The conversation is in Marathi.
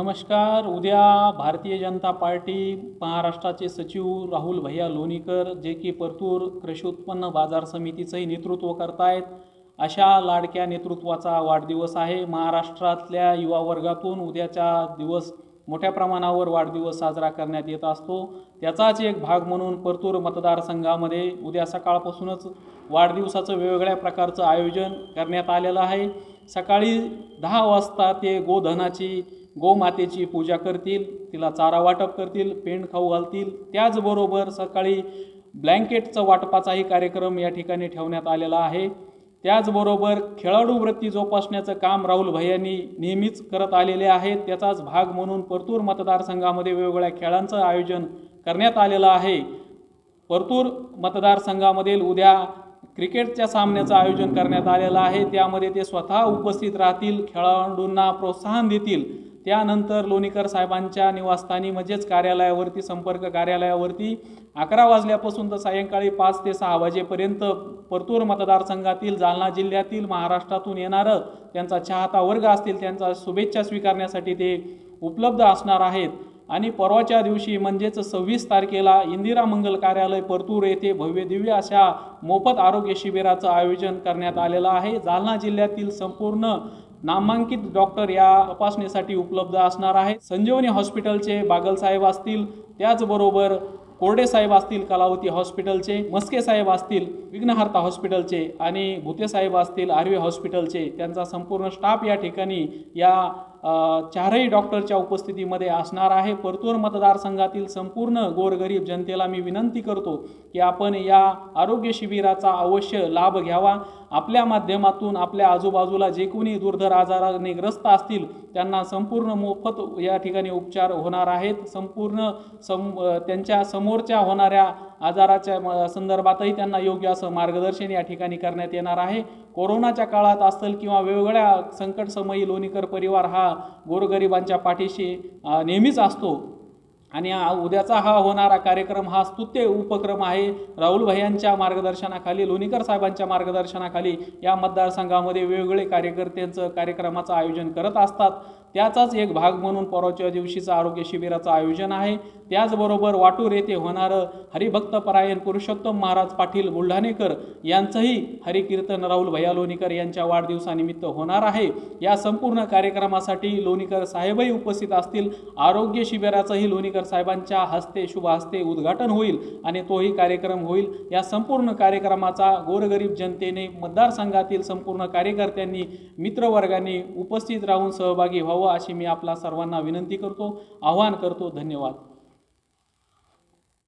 नमस्कार. उद्या भारतीय जनता पार्टी महाराष्ट्राचे सचिव राहुल भैया लोणीकर जे की परतूर कृषी उत्पन्न बाजार समितीचंही नेतृत्व करतायत. अशा लाडक्या नेतृत्वाचा वाढदिवस आहे. महाराष्ट्रातल्या युवा वर्गातून उद्याचा दिवस मोठ्या प्रमाणावर वाढदिवस साजरा करण्यात येत असतो. त्याचाच एक भाग म्हणून परतूर मतदारसंघामध्ये उद्या सकाळपासूनच वाढदिवसाचं वेगवेगळ्या प्रकारचं आयोजन करण्यात आलेलं आहे. सकाळी दहा वाजता ते गोधनाची गोमातेची पूजा करतील तिला चारा वाटप करतील पेंड खाऊ घालतील. त्याचबरोबर सकाळी ब्लँकेटचं वाटपाचाही कार्यक्रम या ठिकाणी ठेवण्यात आलेला आहे. त्याचबरोबर खेळाडू वृत्ती जोपासण्याचं काम राहुल भैयांनी नेहमीच करत आलेले आहेत त्याचाच भाग म्हणून परतूर मतदारसंघामध्ये वेगवेगळ्या खेळांचं आयोजन करण्यात आलेलं आहे. परतूर मतदारसंघामधील उद्या क्रिकेटच्या सामन्याचं आयोजन करण्यात आलेलं आहे. त्यामध्ये ते स्वतः उपस्थित राहतील खेळाडूंना प्रोत्साहन देतील. त्यानंतर लोणीकर साहेबांच्या निवासस्थानी म्हणजेच कार्यालयावरती संपर्क कार्यालयावरती अकरा वाजल्यापासून तर सायंकाळी पाच ते सहा वाजेपर्यंत परतूर मतदारसंघातील जालना जिल्ह्यातील महाराष्ट्रातून येणारं त्यांचा चाहता वर्ग असतील त्यांचा शुभेच्छा स्वीकारण्यासाठी ते उपलब्ध असणार आहेत. आणि परवाच्या दिवशी म्हणजेच सव्वीस तारखेला इंदिरा मंगल कार्यालय परतूर येथे भव्य दिव्य अशा मोफत आरोग्य शिबिराचं आयोजन करण्यात आलेलं आहे. जालना जिल्ह्यातील संपूर्ण नामांकित डॉक्टर या तपासणीसाठी उपलब्ध असणार आहे संजीवनी हॉस्पिटलचे बागलसाहेब असतील त्याचबरोबर कोरडे साहेब असतील कलावती हॉस्पिटलचे मस्के साहेब असतील विघ्नहर्ता हॉस्पिटलचे आणि भुते साहेब असतील आर्वे हॉस्पिटलचे त्यांचा संपूर्ण स्टाफ या ठिकाणी या चारही डॉक्टरच्या उपस्थितीमध्ये असणार आहे. परतूर मतदारसंघातील संपूर्ण गोरगरीब जनतेला मी विनंती करतो की आपण या आरोग्य शिबिराचा अवश्य लाभ घ्यावा. आपल्या माध्यमातून आपल्या आजूबाजूला जे कोणी दुर्धर आजाराने ग्रस्त असतील त्यांना संपूर्ण मोफत या ठिकाणी उपचार होणार आहेत. संपूर्ण सम त्यांच्या समोरच्या होणाऱ्या आजाराच्या म- संदर्भातही त्यांना योग्य असं मार्गदर्शन या ठिकाणी करण्यात येणार आहे. कोरोनाच्या काळात असेल किंवा वेगवेगळ्या संकटसमयी लोणीकर परिवार हा गोरगरिबांच्या पाठीशी नेहमीच असतो. आणि उद्याचा हा होणारा कार्यक्रम हा स्तुत्य उपक्रम आहे. राहुल भैयांच्या मार्गदर्शनाखाली लोणीकर साहेबांच्या मार्गदर्शनाखाली या मतदारसंघामध्ये वेगवेगळे कार्यकर्त्यांचं कार्यक्रमाचं आयोजन करत असतात. त्याचाच एक भाग म्हणून परवाच्या दिवशीचं आरोग्य शिबिराचं आयोजन आहे. त्याचबरोबर वाटूर येथे होणारं हरिभक्तपरायण पुरुषोत्तम महाराज पाटील बुलढाणेकर यांचंही हरिकीर्तन राहुल भैया लोणीकर यांच्या वाढदिवसानिमित्त होणार आहे. या संपूर्ण कार्यक्रमासाठी लोणीकर साहेबही उपस्थित असतील. आरोग्य शिबिराचंही लोणीकर साहेबांच्या हस्ते शुभ हस्ते उद्घाटन होईल आणि तोही कार्यक्रम होईल. या संपूर्ण कार्यक्रमाचा गोरगरीब जनतेने मतदारसंघातील संपूर्ण कार्यकर्त्यांनी मित्रवर्गांनी उपस्थित राहून सहभागी व्हावं अशी मी आपला सर्वांना विनंती करतो. आवाहन करतो. धन्यवाद.